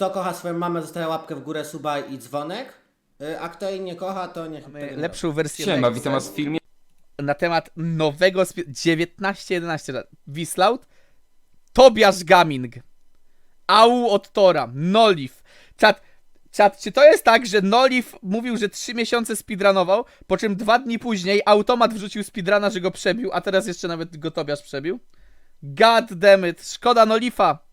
Kto kocha swoją mamę, zostawia łapkę w górę, suba i dzwonek. Y, A kto jej nie kocha, to niech... Mamy tego lepszą wersję Siema, witam was w filmie. na temat nowego spi- 19-11 lat. Wislaut, Tobiasz Gaming, Au od Tora, Noliv. Czat, czat, czy to jest tak, że Noliv mówił, że 3 miesiące speedrunował, po czym dwa dni później automat wrzucił speedruna, że go przebił, a teraz jeszcze nawet go Tobiasz przebił? God damn it, szkoda Nolifa.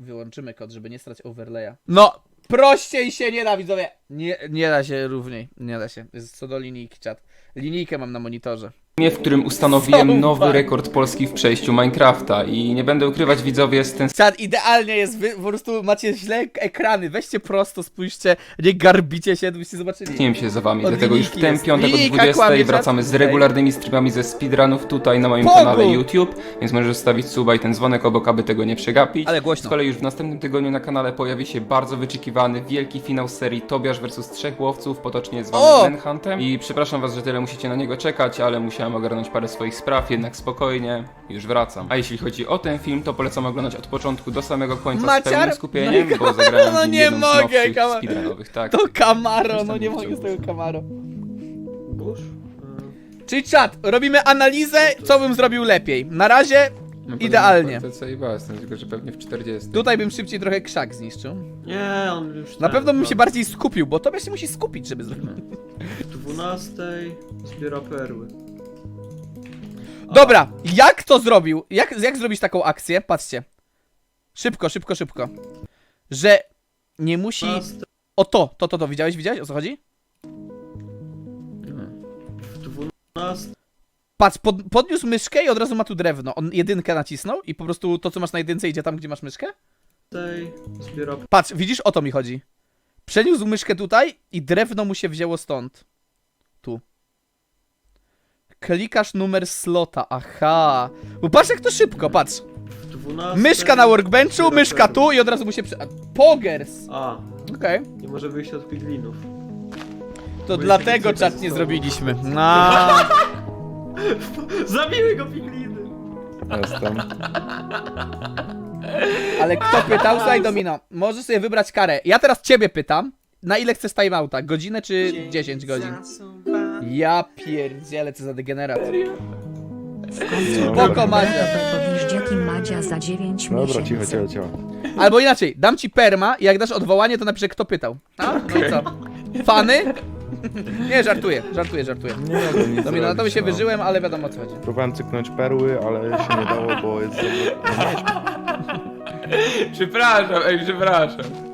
Wyłączymy kod, żeby nie strać overlaya. No, prościej się nie da, widzowie. Nie, nie da się równiej, nie da się. Jest co do linijki, czat. Linijkę mam na monitorze. W którym ustanowiłem nowy rekord Polski w przejściu Minecrafta i nie będę ukrywać widzowie z ten Czad, idealnie jest, wy po prostu macie źle ekrany, weźcie prosto, spójrzcie, nie garbicie się, byście zobaczyli. Tęskniłem się za wami, Od dlatego już w ten jest. piątek o Linijka 20 kłamie, wracamy z regularnymi streamami ze speedrunów tutaj na moim kanale YouTube, więc możesz zostawić suba i ten dzwonek obok, aby tego nie przegapić. Ale głośno. Z kolei już w następnym tygodniu na kanale pojawi się bardzo wyczekiwany wielki finał serii Tobiasz vs trzech łowców, potocznie O! zwany Manhuntem. I przepraszam was, że tyle musicie na niego czekać, ale musiałem ogarnąć parę swoich spraw, jednak spokojnie, już wracam. A jeśli chodzi o ten film, to polecam oglądać od początku do samego końca Maciar? z pełnym skupieniem, No bo zagrałem no nie mogę, speedrunowych, tak. To Camaro, no nie mogę z tego Camaro. Burz? Czyli czat, robimy analizę, co bym zrobił lepiej. Na razie No, idealnie. To co i jestem, tylko że pewnie w 40. tutaj bym szybciej trochę krzak zniszczył. Nie, on już Na ten, pewno bym no, się bardziej skupił, bo tobie się musi skupić, żeby zrobić. W 12 zbiera perły. Dobra, jak to zrobił? Jak, jak zrobić taką akcję? Patrzcie. Szybko, szybko, szybko. Że nie musi... 12 O to, to, to, to, widziałeś, widziałeś? O co chodzi? w 12 Patrz, pod, podniósł myszkę i od razu ma tu drewno. On jedynkę nacisnął i po prostu to, co masz na jedynce idzie tam, gdzie masz myszkę? zbiera Patrz, widzisz, o to mi chodzi. Przeniósł myszkę tutaj i drewno mu się wzięło stąd. Klikasz numer slota, aha. Bo patrz jak to szybko, patrz. w 12 Myszka na workbenchu, myszka tu i od razu mu się przy... Pogers! A, Okej. nie może wyjść od piglinów. To Bo dlatego czat nie zrobiliśmy. No. Zabiły go pigliny! Jestem. Ale kto pytał? Słuchaj Domino, możesz sobie wybrać karę. Ja teraz ciebie pytam. Na ile chcesz timeouta? Godzinę czy 10 godzin? Ja pierdzielę, co za degenerat. Spoko, Madzia. Powieździaki Madzia za 9 Dobra, miesięcy. cicho, cicho, cicho. Albo inaczej, dam ci perma i jak dasz odwołanie, to napiszę kto pytał. A? No i co? Fany? Nie, żartuję, żartuję, żartuję. Nie mogę nic Domino, na to zrobić, się no. wyżyłem, ale wiadomo o co chodzi. Próbowałem cyknąć perły, ale się nie dało, bo jest. Przepraszam, ej, przepraszam.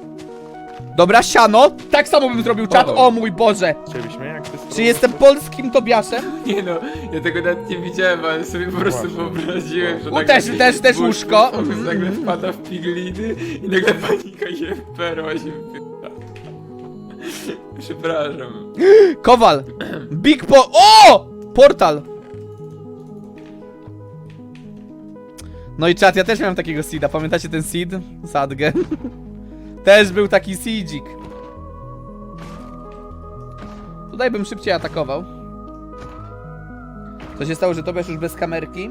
Dobra, siano, tak samo bym zrobił czat, o mój Boże. Śmieję, jak ty Czy jestem polskim Tobiaszem? Nie no, ja tego nawet nie widziałem, ale sobie po prostu Właśnie. wyobraziłem, że U, też- też- też burz- łóżko. Mhm. nagle wpada w pigliny i nagle panika je perła się pyta. Przepraszam. Kowal. Big po... O! Portal. No i czat, ja też miałem takiego seeda. Pamiętacie ten seed? Sadgę. Też był taki seedzik. Tutaj bym szybciej atakował. Co się stało, że Tobiasz już bez kamerki?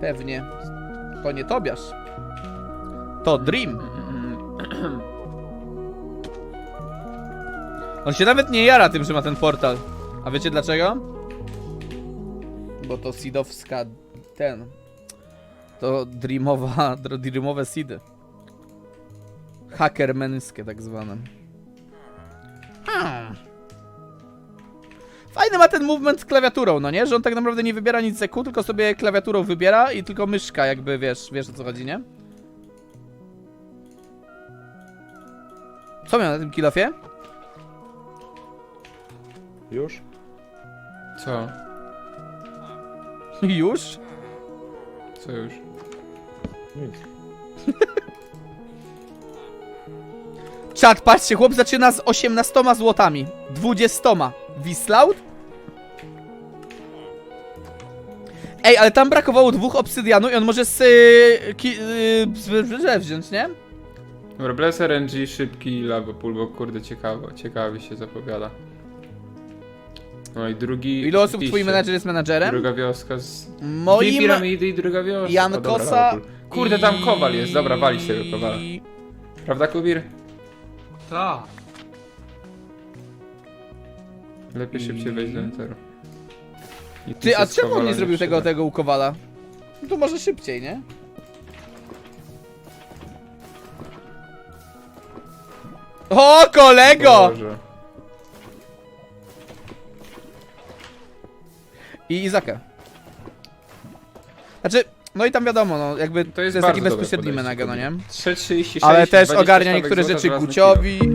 Pewnie. To nie Tobiasz. To Dream. On się nawet nie jara tym, że ma ten portal. A wiecie dlaczego? Bo to seedowska... ten... To dreamowa... dr- dreamowe seedy. Hackermenskie tak zwane. Hmm. Fajny ma ten movement z klawiaturą, no nie? Że on tak naprawdę nie wybiera nic z EQ, tylko sobie klawiaturą wybiera i tylko myszka jakby, wiesz, wiesz o co chodzi, nie? Co miał na tym kilofie? Już? Co? Już? Co już? Nic. Czat, patrzcie, chłop zaczyna z 18 złotami. 20. Wislaut? Ej, ale tam brakowało dwóch obsydianu i on może z... Yy, ki, yy, wziąć, nie? Dobra, Bless RNG, szybki Lavapool, bo kurde ciekawo, ciekawie się zapowiada. No i drugi... Ile osób pisze. twój menadżer jest menadżerem? Druga wioska z... Dwie Moim... piramidy i druga wioska. Jankosa- Dobra, Lavapool. Kurde, tam kowal jest. Dobra, walić tego kowala. Prawda, Kubir? Tak. Lepiej szybciej wejść do Enteru. I Ty, a się z czemu on kowala nie zrobił tego, przyda. tego u Kowala? No to może szybciej, nie? O, kolego! Boże. I Izaka. Znaczy, no i tam wiadomo, no jakby to jest, bardzo taki dobre bezpośredni podejście, Menaga, no nie? Kubir. 3,36, Ale też 20 ogarnia stawek niektóre złota, rzeczy żelazny Guciowi. kilo.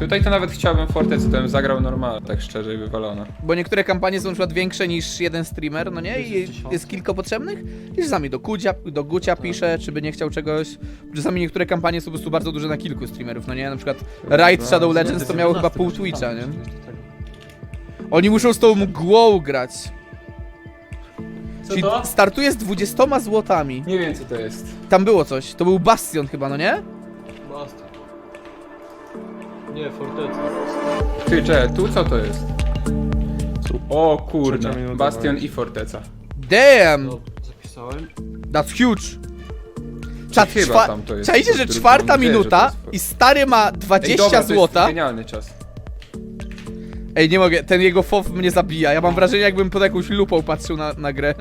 Tutaj to nawet chciałbym Fortec, to bym zagrał normalnie, tak szczerze i wywalone. Bo niektóre kampanie są na przykład większe niż jeden streamer, no nie? I jest kilka potrzebnych. I czasami do Gucia, do Gucia pisze, czy by nie chciał czegoś. Czasami niektóre kampanie są po prostu bardzo duże na kilku streamerów, no nie? Na przykład Raid Shadow Legends to miało chyba pół Twitcha, nie? Oni muszą z tą mgłą grać. Co Czyli to? startuje z 20 złotami. Nie wiem co to jest. Tam było coś. To był Bastion chyba, no nie? Bast. Nie, forteca. Ty, cze, tu co to jest? O Trzecia kurde, minuta, Bastion i Forteca. Damn! No, zapisałem. That's huge. Czat, Chyba czwa... tam to jest. Czajcie, że czwarta minuta jest i stary ma Ej, 20 dobra, to jest złota. genialny czas. Ej, nie mogę, ten jego fof mnie zabija. Ja mam wrażenie, jakbym pod jakąś lupą patrzył na, na grę.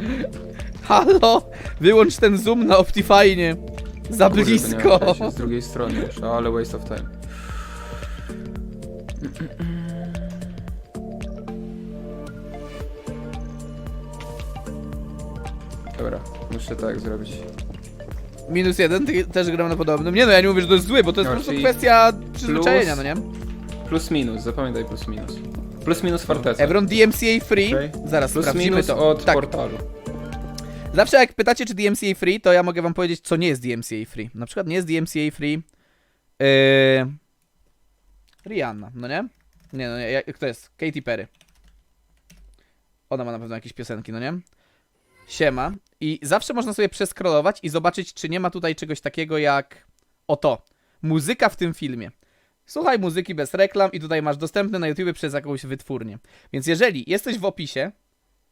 Halo! Wyłącz ten zoom na Optifine. Za Kurde, to nie blisko. się z drugiej strony już, ale waste of time. Dobra, muszę tak zrobić. Minus jeden, ty też gram na podobnym. Nie no, ja nie mówię, że to jest zły, bo to jest No, po prostu czyli kwestia przyzwyczajenia, no nie? Plus minus, zapamiętaj plus minus. Plus minus Forteca. Evron DMCA free. Okej. Zaraz Plus sprawdzimy minus to. od tak, portalu. Zawsze jak pytacie, czy DMCA free, to ja mogę wam powiedzieć, co nie jest DMCA free. Na przykład nie jest DMCA free yy... Rihanna, no nie? Nie, no nie, jak- kto jest? Katy Perry. Ona ma na pewno jakieś piosenki, no nie? Siema. I zawsze można sobie przeskrolować i zobaczyć, czy nie ma tutaj czegoś takiego jak oto. Muzyka w tym filmie. Słuchaj muzyki bez reklam i tutaj masz dostępne na YouTube przez jakąś wytwórnię. Więc jeżeli jesteś w opisie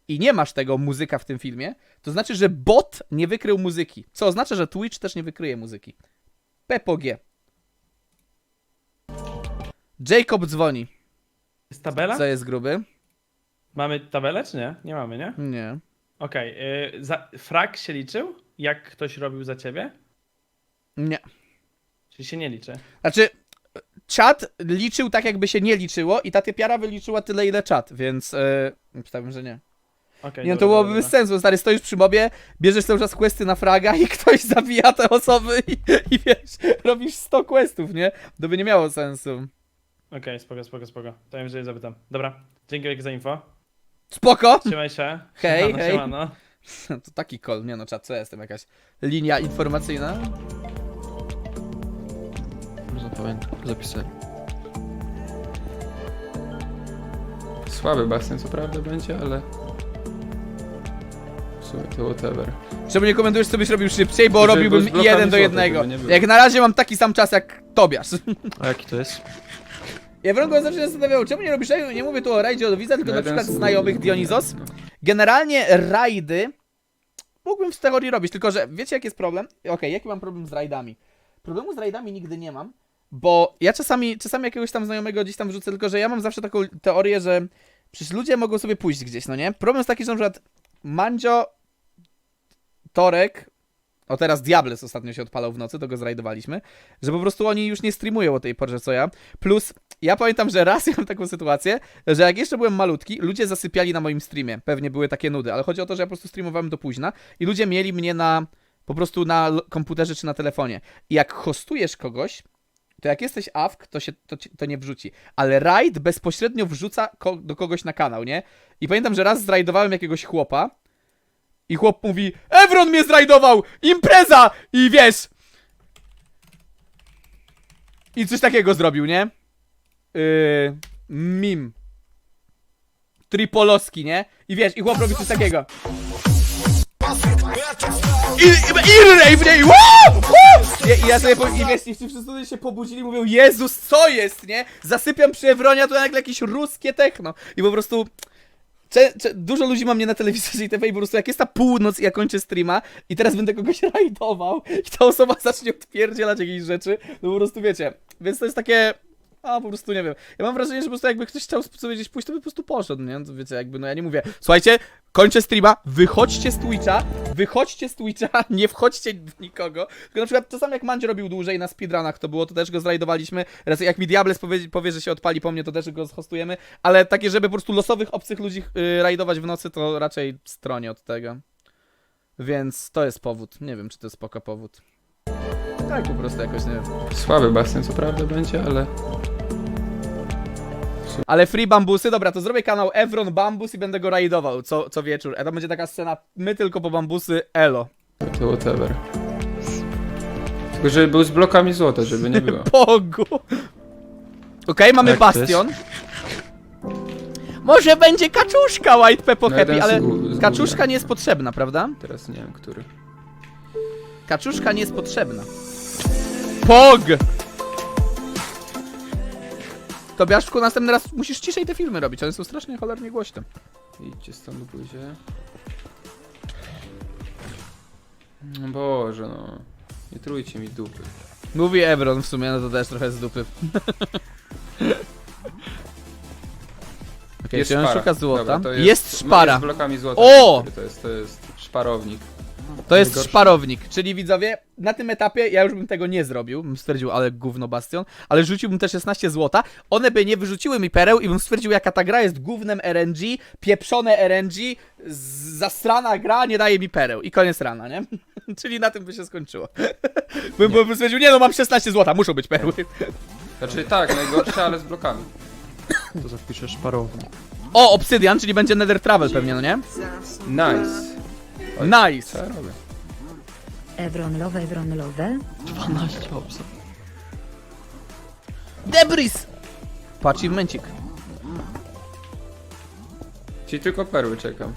i nie masz tego muzyka w tym filmie, to znaczy, że bot nie wykrył muzyki. Co oznacza, że Twitch też nie wykryje muzyki. Pepo G. Jacob dzwoni. Jest tabela? Co jest gruby? Mamy tabelę, czy nie? Nie mamy, nie? Nie. Okej. y, za- Frag się liczył? Jak ktoś robił za ciebie? Nie. Czy się nie liczy? Znaczy, czat liczył tak, jakby się nie liczyło i ta typiara wyliczyła tyle, ile czat, więc yy, że nie. Okej. Nie, no to byłoby dobra, bez sensu, stary, stoisz przy mobie, bierzesz cały czas questy na fraga i ktoś zabija te osoby i, i wiesz, robisz 100 questów, nie? To by nie miało sensu. Okej, spoko, spoko, spoko. To ja jeżeli zapytam. Dobra, dzięki wielkie za info. Spoko! Trzymaj się. Hej, Siemano, hej. siemano. To taki call, nie no, czat, co ja jestem, jakaś linia informacyjna? Zapamiętam, zapisałem. Słaby Bastion co prawda będzie, ale... W sumie to whatever. Czemu nie komentujesz, co byś robił szybciej, bo Żeby robiłbym z blokami jeden do jednego. żeby nie było. Jak na razie mam taki sam czas jak Tobiasz. A jaki to jest? Ja wręcz zawsze zastanawiał, czemu nie robisz? Nie mówię tu o rajdzie od widza, tylko na Jeden przykład z- znajomych Dionizos. No. Generalnie rajdy mógłbym w teorii robić, tylko że wiecie jaki jest problem? Okej, jaki mam problem z rajdami? Problemu z rajdami nigdy nie mam, bo ja czasami, czasami jakiegoś tam znajomego gdzieś tam wrzucę, tylko że ja mam zawsze taką teorię, że przecież ludzie mogą sobie pójść gdzieś, no nie? Problem jest taki, że na przykład Mandzio, Torek, o teraz Diables ostatnio się odpalał w nocy, to go zrajdowaliśmy, że po prostu oni już nie streamują o tej porze co ja, plus ja pamiętam, że raz miałem taką sytuację, że jak jeszcze byłem malutki, ludzie zasypiali na moim streamie. Pewnie były takie nudy, ale chodzi o to, że ja po prostu streamowałem do późna i ludzie mieli mnie na po prostu na komputerze czy na telefonie. I jak hostujesz kogoś, to jak jesteś AFK, to się to, to nie wrzuci. Ale raid bezpośrednio wrzuca ko do kogoś na kanał, nie? I pamiętam, że raz zrajdowałem jakiegoś chłopa i chłop mówi Evron mnie zrajdował! Impreza! I wiesz... I coś takiego zrobił, nie? Yy, mim. Tripolowski, nie? I wiesz, i chłop robi coś takiego. I, i, i rave, nie? I! Nie, I ja sobie, po, i wiesz, i wszyscy się pobudzili, mówią, Jezus, co jest, nie? Zasypiam przy Ewronia, to nagle jakieś ruskie techno. I po prostu... cze, cze, dużo ludzi ma mnie na telewizorze i TV i po prostu jak jest ta północ i ja kończę streama i teraz będę kogoś rajdował i ta osoba zacznie odpierdzielać jakieś rzeczy, no po prostu wiecie. Więc to jest takie... A, po prostu nie wiem. Ja mam wrażenie, że po prostu jakby ktoś chciał sobie gdzieś pójść, to by po prostu poszedł, nie? To wiecie, jakby, no ja nie mówię, słuchajcie, kończę streama, wychodźcie z Twitcha, wychodźcie z Twitcha, nie wchodźcie w nikogo. Tylko na przykład czasami jak Mandzie robił dłużej na speedrunach to było, to też go zrajdowaliśmy. Raz jak mi Diables powie, powie, że się odpali po mnie, to też go zhostujemy. Ale takie, żeby po prostu losowych, obcych ludzi yy, rajdować w nocy, to raczej stronie od tego. Więc to jest powód. Nie wiem, czy to jest spoko powód. Tak po prostu jakoś, nie wiem. Słaby bastion co prawda będzie, ale Ale free bambusy, dobra, to zrobię kanał Evron Bambus i będę go rajdował co, co wieczór. A to będzie taka scena, my tylko po bambusy, elo. to whatever. Tylko żeby był z blokami złota, żeby nie było. Pogu. Okej, mamy Jak to bastion. Może będzie kaczuszka White Peppo No, Happy, jeden z ale gó- z kaczuszka góry. nie jest potrzebna, prawda? Teraz nie wiem, który. Kaczuszka nie jest potrzebna. Pog! Tobiaszku, następny raz musisz ciszej te filmy robić, one są strasznie cholernie głośne. Idźcie stąd buzie. No Boże no. Nie trójcie mi dupy. Mówi Evron w sumie, no to też trochę z dupy. Okej, Jest czy on szpara. szuka złota? Dobra, to jest, no, szpara. Jest blokami złota. O! To jest, to jest szparownik. To jest Najgorsze. szparownik, czyli widzowie, na tym etapie ja już bym tego nie zrobił, bym stwierdził, ale gówno bastion, ale rzuciłbym te 16 złota, one by nie wyrzuciły mi pereł i bym stwierdził, jaka ta gra jest gównem RNG, pieprzone RNG, z- zasrana gra, nie daje mi pereł i koniec rana, nie? czyli na tym by się skończyło. bym, bym stwierdził, nie no, mam 16 złota, muszą być perły. Znaczy tak, najgorsze, ale z blokami. To zapiszesz parownik. O, Obsydian, czyli będzie Nether Travel pewnie, no nie? Nice. Nice. Co ja robię? Evron Love, Evron Love. 12 obsa. Debris! Patrz, momencik. Czyli tylko perły czekam.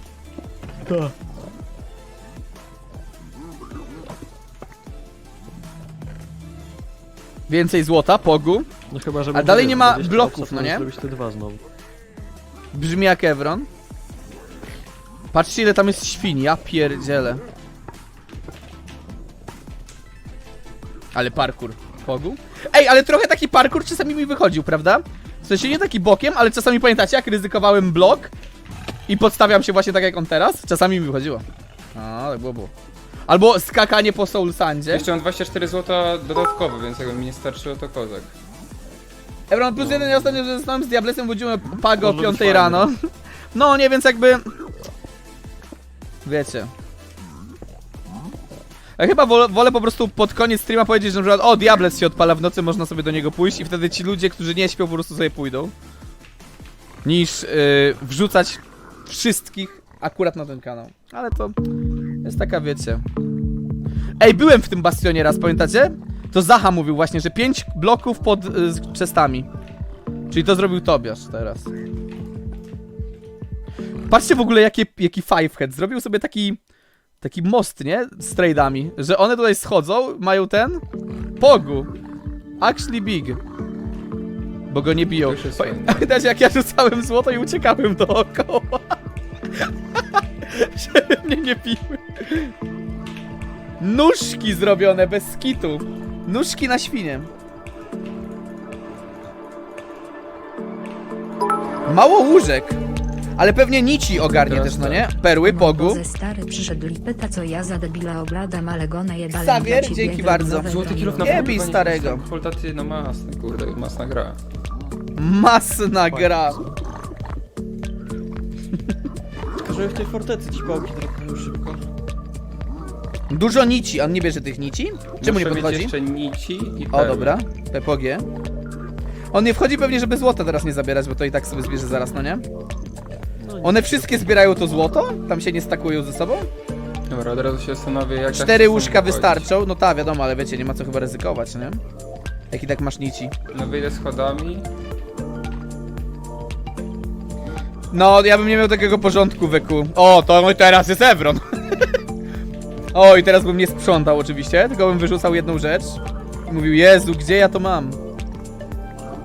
Więcej złota, pogu. No chyba, że A dalej nie ma 20 bloków, no to nie? zrobić te dwa znowu. Brzmi jak Evron. Patrzcie ile tam jest świń, ja pierdzielę. Ale parkour. Pogu? Ej, ale trochę taki parkour czasami mi wychodził, prawda? W sensie nie taki bokiem, ale czasami pamiętacie jak ryzykowałem blok i podstawiam się właśnie tak jak on teraz? Czasami mi wychodziło. A, tak było, było. Albo skakanie po Soul Sandzie. Jeszcze mam 24 złota dodatkowo, więc jakby mi nie starczyło, to kozak. Ebron plus jeden ja ostatnio że zostałem z Diablesem, budziłem Pago o Może być 5 rano. No nie, więc jakby... Wiecie. Ja chyba wolę, po prostu pod koniec streama powiedzieć, że na przykład o, Diables się odpala w nocy, można sobie do niego pójść i wtedy ci ludzie, którzy nie śpią, po prostu sobie pójdą. Niż yy, wrzucać wszystkich akurat na ten kanał. Ale to jest taka, wiecie... Ej, byłem w tym bastionie raz, pamiętacie? To Zaha mówił właśnie, że 5 bloków pod y, chestami. Czyli to zrobił Tobiasz teraz. Patrzcie w ogóle jaki, jaki fivehead. Zrobił sobie taki taki most, nie? Z trade'ami. Że one tutaj schodzą, mają ten Pogu. Actually big. Bo go nie biją. Pamiętacie jak ja rzucałem złoto i uciekałem dookoła. Żeby mnie nie biły. Nóżki zrobione bez skitu. Nóżki na świnie. Mało łóżek. Ale pewnie nici ogarnie też, no tak. nie? Perły, pogu. Ze stary przyszedł i pyta co ja za debila oglądam, ale go najebałem Xavier, ciebie, dzięki bardzo. Złoty Love. na Nie bij starego. Holtaty, no masne, kurde, masna gra. Masna gra. Tylko, w tej fortecy ci pałki trafiają szybko. Dużo nici. On nie bierze tych nici? Czemu nie Muszę mieć podchodzi? jeszcze nici i O, perły. dobra. PPG. On nie wchodzi pewnie, żeby złota teraz nie zabierać, bo to i tak sobie zbierze zaraz, no nie? One wszystkie zbierają to złoto? Tam się nie stakują ze sobą? Dobra, od razu się zastanowię, jak Cztery łóżka wystarczą. No ta, wiadomo, ale wiecie, nie ma co chyba ryzykować, nie? Jak i tak masz nici. No wyjdę schodami. No, ja bym nie miał takiego porządku, Wyku. O, to mój teraz jest Evron. o, i teraz bym nie sprzątał oczywiście, tylko bym wyrzucał jedną rzecz. I mówił, Jezu, gdzie ja to mam?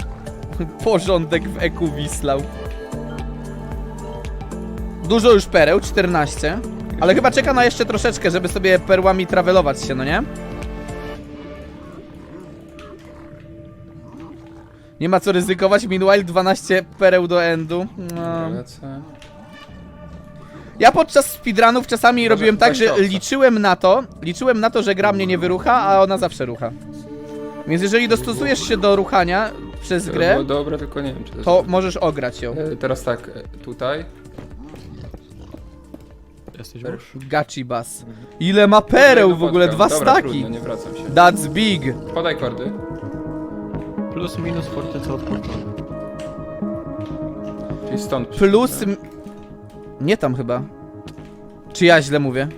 Porządek w Eku Wislał. Dużo już pereł, 14. Ale chyba czeka na jeszcze troszeczkę, żeby sobie perłami travelować się, no nie? Nie ma co ryzykować, meanwhile 12 pereł do endu. No. Lecę. Ja podczas speedrunów czasami Może robiłem tak, że liczyłem na to, liczyłem na to, że gra mnie nie wyrucha, a ona zawsze rucha. Więc jeżeli dostosujesz się do ruchania przez grę, było dobre, tylko nie wiem, czy to to możesz ograć ją. E, Teraz tak, e, tutaj. Jesteś Per- już? Gachi Bass. Ile ma pereł w ogóle? Dwa Dobra, staki. Trudno, nie wracam się. That's big. Podaj kordy. Plus minus forteca od początku. Czyli stąd. Plus... m- Nie tam chyba. Czy ja źle mówię?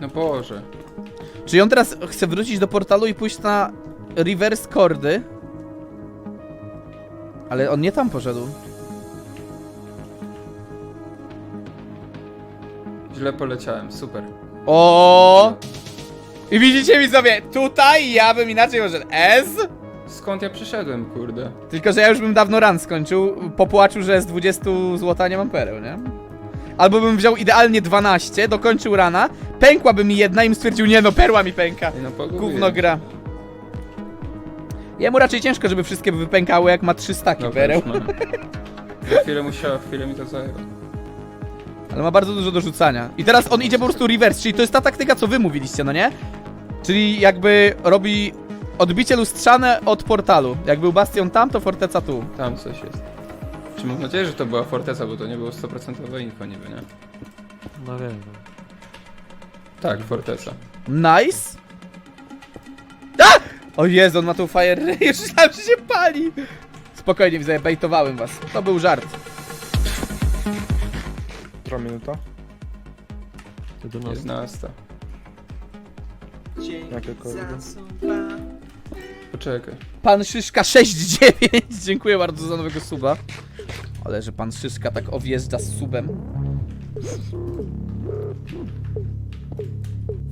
No Boże. Czy on teraz chce wrócić do portalu i pójść na reverse kordy? Ale on nie tam poszedł. Źle poleciałem, super. O! I widzicie widzowie, tutaj ja bym inaczej poszedł. S? Skąd ja przyszedłem, kurde? Tylko, że ja już bym dawno run skończył, po płaczu, że z 20 złota nie mam pereł, nie? Albo bym wziął idealnie 12, dokończył rana, pękłaby mi jedna i bym stwierdził, nie no, perła mi pęka. No pogubiłem. Gówno gra. Jemu raczej ciężko, żeby wszystkie wypękały, jak ma 3 staki Dobra, pereł. już mam. Za chwilę musiała, chwilę mi to zajęło. Ale ma bardzo dużo do rzucania. I teraz on idzie po prostu reverse, czyli to jest ta taktyka, co wy mówiliście, no nie? Czyli jakby robi odbicie lustrzane od portalu. Jak był bastion tam, to forteca tu. Tam coś jest. Czy mam nadzieję, że to była forteca, bo to nie było 100% info niby, nie? No wiem. Tak, forteca. Nice. A! O Jezu, on ma tu fire ray, już myślałem, że się pali. Spokojnie, widzę, bejtowałem was. To był żart. Która minuta? 11. 11. Jakie kordy? Poczekaj. Pan Szyszka 69, dziękuję bardzo za nowego suba. Ale że pan Szyszka tak owjeżdża z subem.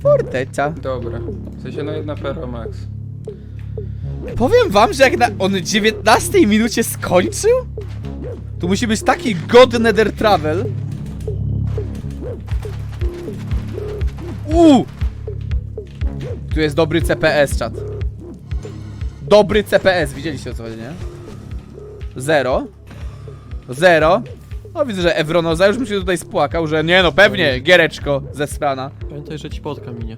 Forteca. Dobra. W sensie no jedna perła max. Powiem wam, że jak na on 19 minucie skończył? Tu musi być taki god nether travel. Uuu! Tu jest dobry CPS, czat. Dobry CPS, widzieliście o co chodzi, nie? Zero. Zero. O, widzę, że Evronoza już mi się tutaj spłakał, że nie no, pewnie, giereczko ze strana. Pamiętaj, że ci podka minie.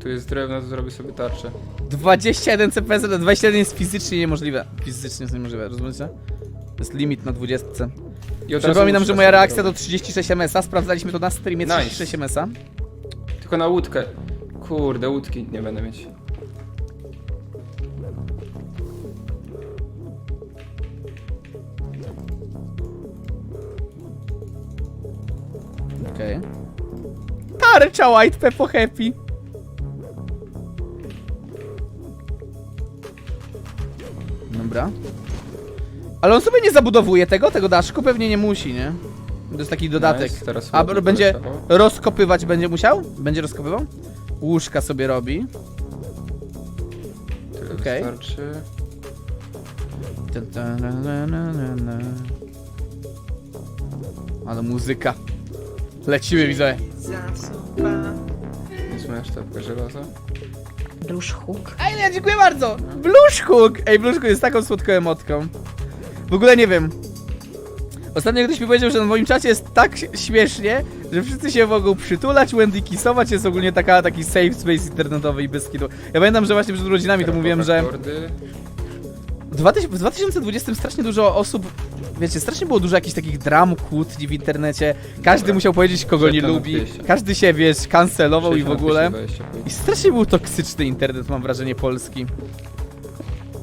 Tu jest drewno, to zrobię sobie tarczę. 21 CPS, ale 21 jest fizycznie niemożliwe. Fizycznie jest niemożliwe, rozumiecie? To jest limit na 20. I od razu Przypominam, że moja sobie reakcja to zrobić. 36 ms Sprawdzaliśmy to na streamie Nice. 36 ms Tylko na łódkę. Kurde, łódki nie będę mieć. Okej. Tarcza White Pepo Happy. Dobra. Ale on sobie nie zabudowuje tego, tego daszku? Pewnie nie musi, nie? To jest taki dodatek. Nice, teraz A ładnie będzie poleciało. rozkopywać będzie musiał? Będzie rozkopywał? Łóżka sobie robi. Tyle Okej. wystarczy. Ta- ta-. Ale muzyka. Lecimy, widzę. Jest moja sztabka żelaza. Bluszhuk. Ej, nie, dziękuję bardzo! Bluszkuk! Ej, Bluszkuk jest taką słodką emotką. W ogóle nie wiem. Ostatnio ktoś mi powiedział, że na moim czacie jest tak śmiesznie, że wszyscy się mogą przytulać, Wendy kisować, jest ogólnie taka, taki safe space internetowy i bez kitu. Ja pamiętam, że właśnie przed rodzinami to mówiłem, że w 2000 w 2020 strasznie dużo osób, wiecie, strasznie było dużo jakichś takich dram, kłótni w internecie. Każdy Dobra. musiał powiedzieć, kogo nie lubi. 200. Każdy się, wiesz, kancelował i w 60, ogóle. 220 pójdzie. I strasznie był toksyczny internet, mam wrażenie, polski.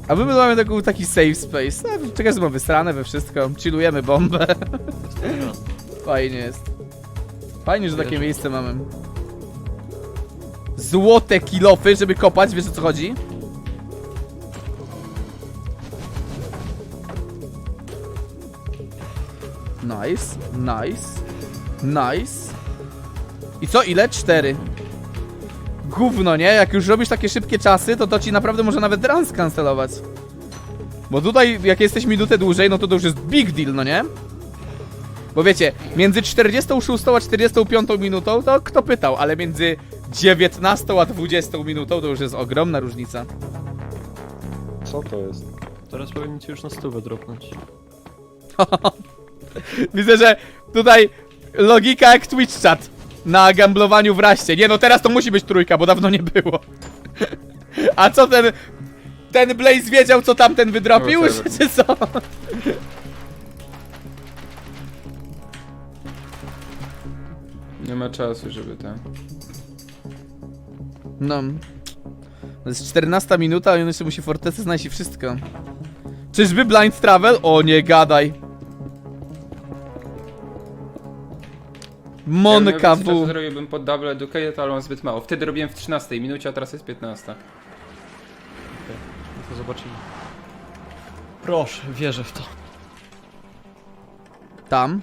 A my mamy taką, taki safe space. No, czekaj, że mam wysrane we wszystko. Chillujemy bombę. Fajnie jest. Fajnie, że takie miejsce mamy. Złote kilofy, żeby kopać, wiesz o co chodzi? Nice, nice, nice. I co, ile? Cztery. Gówno, nie? Jak już robisz takie szybkie czasy, to to ci naprawdę może nawet run skancelować. Bo tutaj, jak jesteś minutę dłużej, no to to już jest big deal, no nie? Bo wiecie, między 46 a 45 minutą to kto pytał, ale między 19 a 20 minutą to już jest ogromna różnica. Co to jest? Teraz powinien ci już na stówę dropnąć. Widzę, że tutaj logika jak Twitch chat na gamblowaniu w raście. Nie no, teraz to musi być trójka, bo dawno nie było. A co ten... Ten Blaze wiedział, co tamten wydropił, No, tak. czy co? Nie ma czasu, żeby ten... No. To jest 14 minuta, a on jeszcze musi fortecę znaleźć i wszystko. Czyżby blind travel? O, nie gadaj. Monka Ja W. czasu, zrobiłbym pod double educated, ale mam zbyt mało. Wtedy robiłem w 13 minucie, a teraz jest 15. No to zobaczymy. Proszę, wierzę w to. Tam.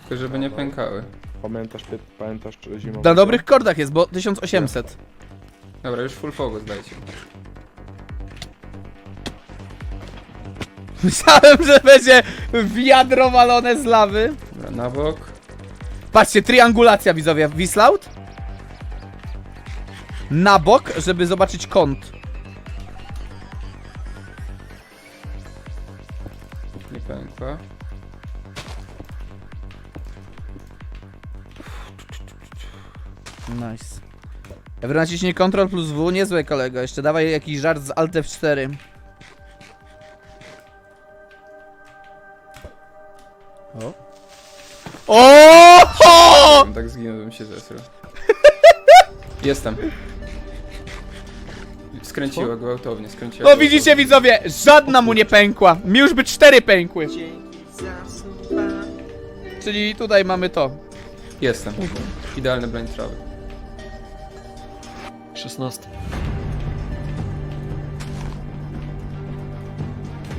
Tylko żeby nie pękały. Pamiętasz, pie- pamiętasz czy zimą? Na dobrych kordach jest, bo 1800. Dobra, już full focus dajcie. Myślałem, że będzie wiadro walone z lawy. Dobra, na bok. Patrzcie, triangulacja widzowie. Wislaut. Na bok, żeby zobaczyć kąt. Nie pękła. Nice. Naciśnij Ctrl plus W, niezłe kolego. Jeszcze dawaj jakiś żart z Alt F4. O! Gdybym tak zginął, bym się zesrał. Jestem. Skręciła gwałtownie, skręciła. No gwałtownie. widzicie widzowie, żadna mu nie pękła. Mi już by cztery pękły. Czyli tutaj mamy to. Jestem. Idealny blind travel. 16.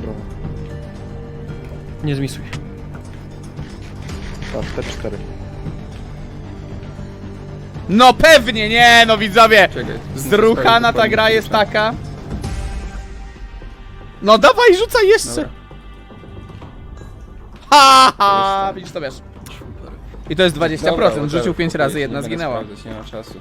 Brawo. Nie zmisuj. Patrz, te cztery. No pewnie, nie no widzowie. Czekaj. Zdruchana ta gra jest taka. No dawaj, rzucaj jeszcze. Dobra. Ha, ha, widzisz to wiesz. Super. I to jest 20%, Dobra, rzucił 5 razy, nie jedna będę zginęła. sprawdzać, Nie ma czasu.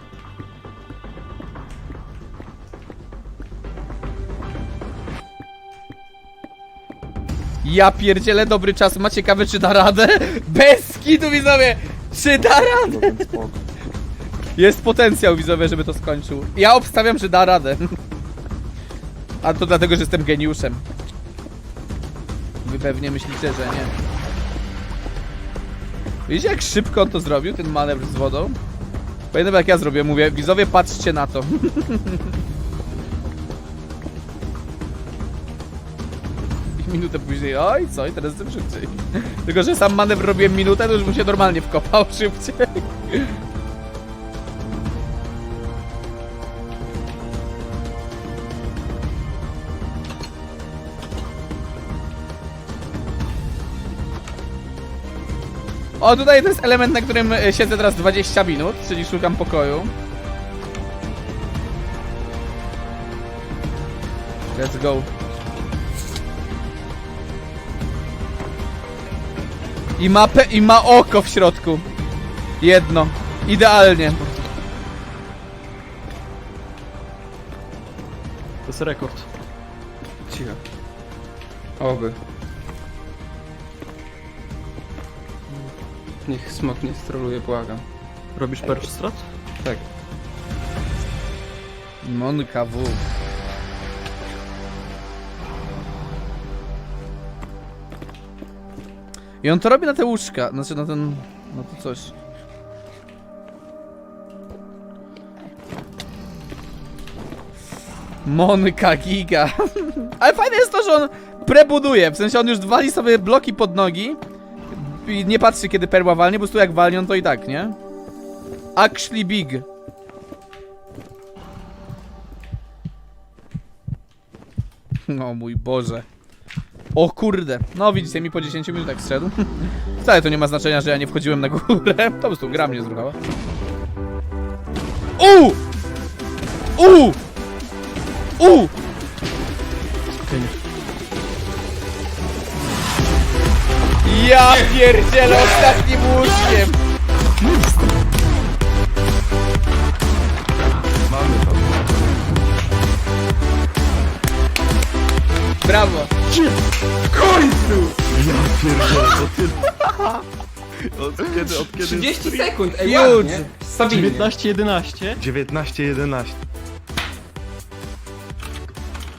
Ja pierdzielę dobry czas, ma ciekawe czy da radę? Bez kitu widzowie, czy da radę? Jest potencjał widzowie, żeby to skończył. Ja obstawiam, że da radę. A to dlatego, że jestem geniuszem. Wy pewnie myślicie, że nie. Widzicie jak szybko on to zrobił, ten manewr z wodą? Pamiętam jak ja zrobię, mówię, widzowie patrzcie na to. minutę później, oj co, i teraz jestem szybciej. Tylko, że sam manewr robiłem minutę, to już bym się normalnie wkopał szybciej. O, tutaj to jest element, na którym e, siedzę teraz 20 minut, czyli szukam pokoju. Let's go. I ma, pe I ma oko w środku. Jedno. Idealnie. To jest rekord. Cicho. Oby. Niech smok nie stroluje, błagam. Robisz perch strat? Tak. Monka W. I on to robi na te łóżka, znaczy na ten, na to coś. Monka giga. Ale fajne jest to, że on prebuduje, w sensie on już wali sobie bloki pod nogi i nie patrzy kiedy perła walnie, po prostu jak walnie on to i tak, nie? Actually big. O mój Boże. O kurde, no widzicie, mi po 10 minutach zszedł. Wcale to nie ma znaczenia, że ja nie wchodziłem na górę. To po prostu gra mnie zruchała. U! U! U! Ja pierdzielę ostatnim łóżkiem! Brawo! Od kiedy, od kiedy 30 sekund, ej, ładnie. 19-11. 19-11.